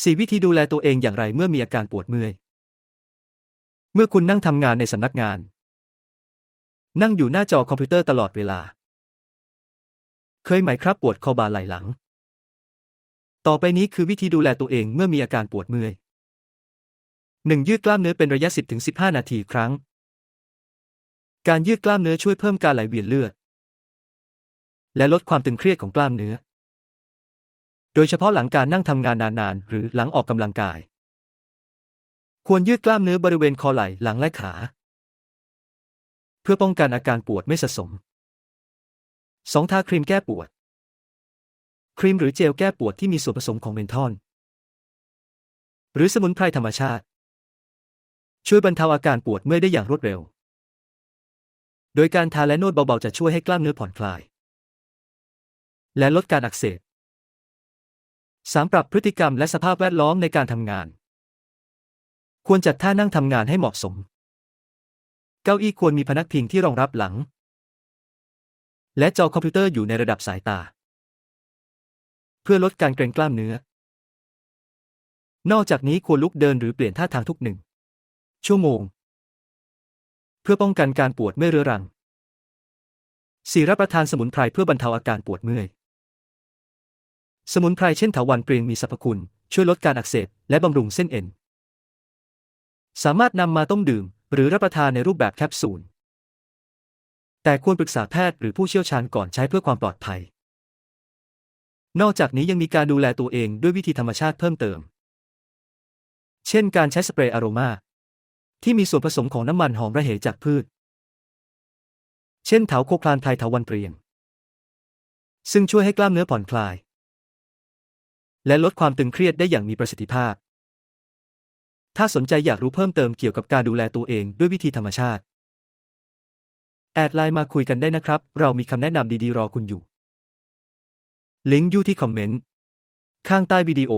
4 วิธีดูแลตัวเองอย่างไรเมื่อมีอาการปวดเมื่อย เมื่อคุณนั่งทำงานในสำนักงาน นั่งอยู่หน้าจอคอมพิวเตอร์ตลอดเวลา เคยไหมครับปวดคอบ่าไหล่หลัง ต่อไปนี้คือวิธีดูแลตัวเองเมื่อมีอาการปวดเมื่อย 1. ยืดกล้ามเนื้อเป็นระยะ 10-15 นาทีครั้ง การยืดกล้ามเนื้อช่วยเพิ่มการไหลเวียนเลือด และลดความตึงเครียดของกล้ามเนื้อ โดยเฉพาะหลังการนั่งทำงานนานๆ หรือหลังออกกำลังกาย ควรยืดกล้ามเนื้อบริเวณคอไหล่หลังและขา เพื่อป้องกันอาการปวดไม่สะสม 2. ทาครีมแก้ปวด ครีมหรือเจลแก้ปวดที่มีส่วนผสมของเมนทอลหรือสมุนไพรธรรมชาติ ช่วยบรรเทาอาการปวดเมื่อยได้อย่างรวดเร็ว โดยการทาและนวดเบาๆจะช่วยให้กล้ามเนื้อผ่อนคลาย และลดการอักเสบ 3. ปรับพฤติกรรมและสภาพแวดล้อมในการทำงาน ควรจัดท่านั่งทำงานให้เหมาะสม เก้าอี้ควรมีพนักพิงที่รองรับหลัง และจอคอมพิวเตอร์อยู่ในระดับสายตา เพื่อลดการเกร็งกล้ามเนื้อ นอกจากนี้ควรลุกเดินหรือเปลี่ยนท่าทางทุกหนึ่ง ชั่วโมง เพื่อป้องกันการปวดเมื่อยเรื้อรัง 4. รับประทานสมุนไพรเพื่อบรรเทาอาการปวดเมื่อย สมุนไพรเช่นถาวัลย์เปรียงมีสรรพคุณ ช่วยลดการอักเสบและบำรุงเส้นเอ็น สามารถนำมาต้มดื่ม หรือรับประทานในรูปแบบแคปซูล แต่ควรปรึกษาแพทย์หรือผู้เชี่ยวชาญก่อนใช้เพื่อความปลอดภัย นอกจากนี้ยังมีการดูแลตัวเองด้วยวิธีธรรมชาติเพิ่มเติม เช่นการใช้สเปรย์อโรมาที่มีส่วนผสมของน้ำมันหอมระเหยจากพืช เช่นเถาโคคลานไพรเถาวันเปรียง ซึ่งช่วยให้กล้ามเนื้อผ่อนคลาย และลดความตึงเครียดได้อย่างมีประสิทธิภาพ ถ้าสนใจอยากรู้เพิ่มเติมเกี่ยวกับการดูแลตัวเองด้วยวิธีธรรมชาติ แอดไลน์มาคุยกันได้นะครับ เรามีคำแนะนำดีๆ รอคุณอยู่ ลิงก์อยู่ที่คอมเมนต์ ข้างใต้วิดีโอ